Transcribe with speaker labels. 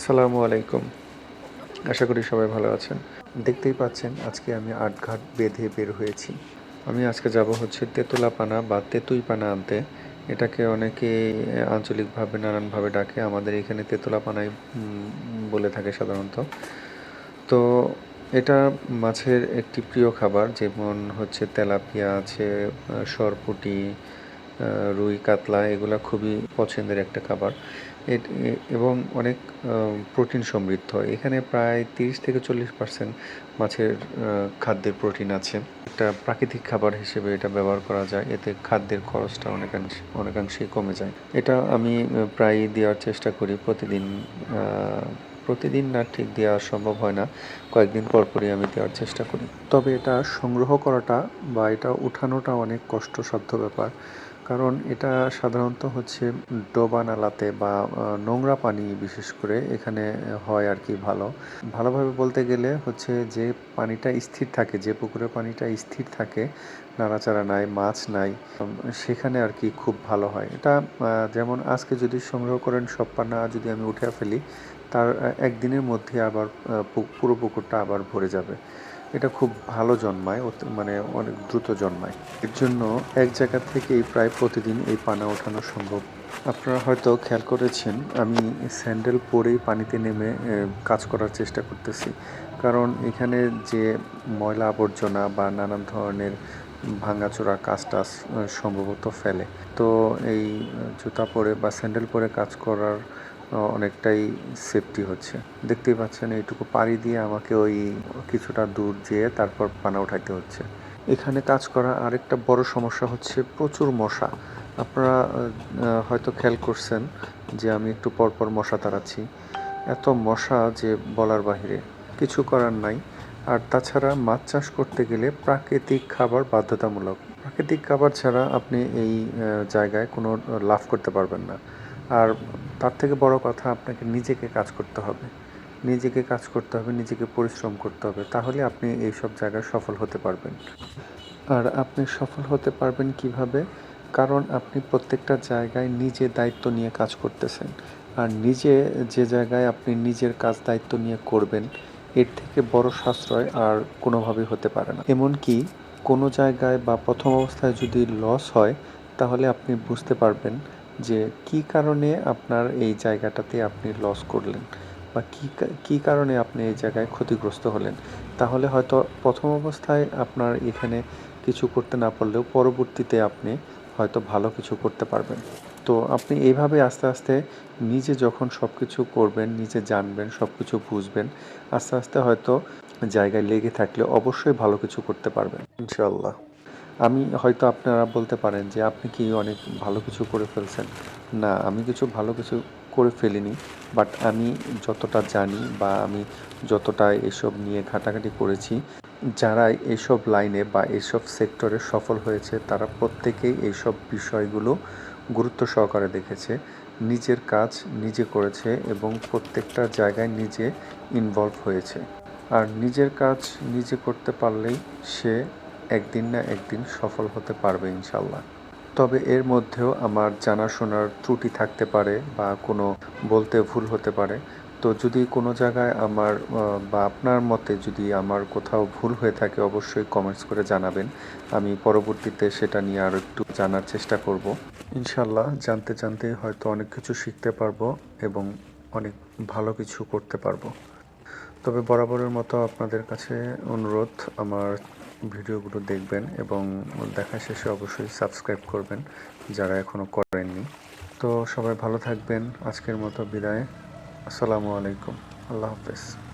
Speaker 1: আসসালামু আলাইকুম। আশা করি সবাই ভালো আছেন। দেখতেই পাচ্ছেন, আজকে আমি আটঘাট বেঁধে বের হয়েছি। আমি আজকে যাব হচ্ছে তেঁতুলা পানা বা তেঁতুই পানা আনতে। এটাকে অনেকে আঞ্চলিকভাবে, নানানভাবে ডাকে। আমাদের এখানে তেঁতুলা পানাই বলে থাকে সাধারণত। তো এটা মাছের একটি প্রিয় খাবার, যেমন হচ্ছে তেলাপিয়া আছে সরপুঁটি রুই কাতলা, এগুলা খুবই পছন্দের একটা খাবার। এবং অনেক প্রোটিন সমৃদ্ধ। এখানে প্রায় তিরিশ থেকে চল্লিশ পার্সেন্ট মাছের খাদ্যের প্রোটিন আছে। একটা প্রাকৃতিক খাবার হিসেবে এটা ব্যবহার করা যায়। এতে খাদ্যের খরচটা অনেকাংশে, অনেকাংশেই কমে যায়। এটা আমি প্রায়ই দেওয়ার চেষ্টা করি প্রতিদিন প্রতিদিন না ঠিক দেওয়া সম্ভব হয় না। কয়েকদিন পর পরই আমি দেওয়ার চেষ্টা করি। তবে এটা সংগ্রহ করাটা বা এটা উঠানোটা অনেক কষ্টসাধ্য ব্যাপার। কারণ এটা সাধারণত হচ্ছে ডোবা নালাতে বা নোংরা পানি বিশেষ করে এখানে হয় আর কি ভালো। ভালোভাবে বলতে গেলে হচ্ছে যে পানিটা স্থির থাকে, যে পুকুরে পানিটা স্থির থাকে, নাড়াচাড়া নাই, মাছ নাই সেখানে আর কি খুব ভালো হয়। এটা যেমন আজকে যদি সংগ্রহ করেন সব পানা যদি আমি উঠে ফেলি, তার একদিনের মধ্যে আবার পুরো পুকুরটা আবার ভরে যাবে। এটা খুব ভালো জন্মায় মানে অনেক দ্রুত জন্মায়। এর জন্য এক জায়গা থেকেই প্রায় প্রতিদিন এই পানা ওঠানো সম্ভব। আপনারা হয়তো খেয়াল করেছেন, আমি স্যান্ডেল পরেই পানিতে নেমে কাজ করার চেষ্টা করতেছি। কারণ এখানে যে ময়লা আবর্জনা বা নানান ধরনের ভাঙাচোরা কাজ টাজ সম্ভবত ফেলে। তো এই জুতা পরে বা স্যান্ডেল পরে কাজ করার অনেকটাই সেফটি হচ্ছে। দেখতেই পাচ্ছেন, এইটুকু পাড়ি দিয়ে আমাকে ওই কিছুটা দূর যেয়ে তারপর পানা উঠাইতে হচ্ছে। এখানে কাজ করা আরেকটা বড় সমস্যা হচ্ছে প্রচুর মশা। আপনারা হয়তো খেয়াল করছেন যে আমি একটু পরপর মশা তাড়াচ্ছি। এত মশা যে বলার বাহিরে, কিছু করার নাই। আর তাছাড়া মাছ চাষ করতে গেলে প্রাকৃতিক খাবার বাধ্যতামূলক। প্রাকৃতিক খাবার ছাড়া আপনি এই জায়গায় কোনো লাভ করতে পারবেন না। আর তার থেকে বড় কথা আপনাকে নিজেকে কাজ করতে হবে। নিজেকে কাজ করতে হবে, নিজেকে পরিশ্রম করতে হবে, তাহলে আপনি এই সব জায়গায় সফল হতে পারবেন। আর আপনি সফল হতে পারবেন কীভাবে? কারণ আপনি প্রত্যেকটা জায়গায় নিজে দায়িত্ব নিয়ে কাজ করতেছেন। আর নিজে যে জায়গায় আপনি নিজের কাজ দায়িত্ব নিয়ে করবেন, এর থেকে বড় সাশ্রয় আর কোনোভাবেই হতে পারে না। এমনকি কোনো জায়গায় বা প্রথম অবস্থায় যদি লস হয়, তাহলে আপনি বুঝতে পারবেন যে কি কারণে আপনার এই জায়গাটাতে আপনি লস করলেন? বা কী কা- কারণে আপনি এই জায়গায় ক্ষতিগ্রস্ত হলেন? তাহলে হয়তো প্রথম অবস্থায় আপনার এখানে কিছু করতে না পারলেও পরবর্তীতে আপনি হয়তো ভালো কিছু করতে পারবেন। তো আপনি এইভাবে আস্তে আস্তে নিজে যখন সব কিছু করবেন, নিজে জানবেন সব কিছু বুঝবেন, আস্তে আস্তে হয়তো জায়গায় লেগে থাকলে অবশ্যই ভালো কিছু করতে পারবেন। ইনশাল্লাহ আমি হয়তো আপনারা বলতে পারেন যে আপনি কি অনেক ভালো কিছু করে ফেলছেন। না, আমি কিছু ভালো কিছু করে ফেলিনি বাট আমি যতটা জানি বা আমি যতটা এসব নিয়ে ঘাটাঘাটি করেছি, যারা এইসব লাইনে বা এইসব সেক্টরে সফল হয়েছে, তারা প্রত্যেকেই এইসব বিষয়গুলো গুরুত্ব সহকারে দেখেছে, নিজের কাজ নিজে করেছে এবং প্রত্যেকটা জায়গায় নিজে ইনভলভ হয়েছে। আর নিজের কাজ নিজে করতে পারলেই সে একদিন না একদিন সফল হতে পারবে ইনশাল্লাহ তবে এর মধ্যেও আমার জানাশোনার ত্রুটি থাকতে পারে বা কোনো বলতে ভুল হতে পারে। তো যদি কোনো জায়গায় আমার বা আপনার মতে যদি আমার কোথাও ভুল হয়ে থাকে অবশ্যই কমেন্টস করে জানাবেন। আমি পরবর্তীতে সেটা নিয়ে আরও একটু জানার চেষ্টা করব। ইনশাল্লাহ জানতে জানতে হয়তো অনেক কিছু শিখতে পারব এবং অনেক ভালো কিছু করতে পারব। তবে বরাবরের মতো আপনাদের কাছে অনুরোধ, আমার ভিডিওগুলো দেখবেন এবং দেখা শেষে অবশ্যই সাবস্ক্রাইব করবেন যারা এখনও করেননি। তো সবাই ভালো থাকবেন। আজকের মতো বিদায়। আসসালামু আলাইকুম। আল্লাহ হাফেজ।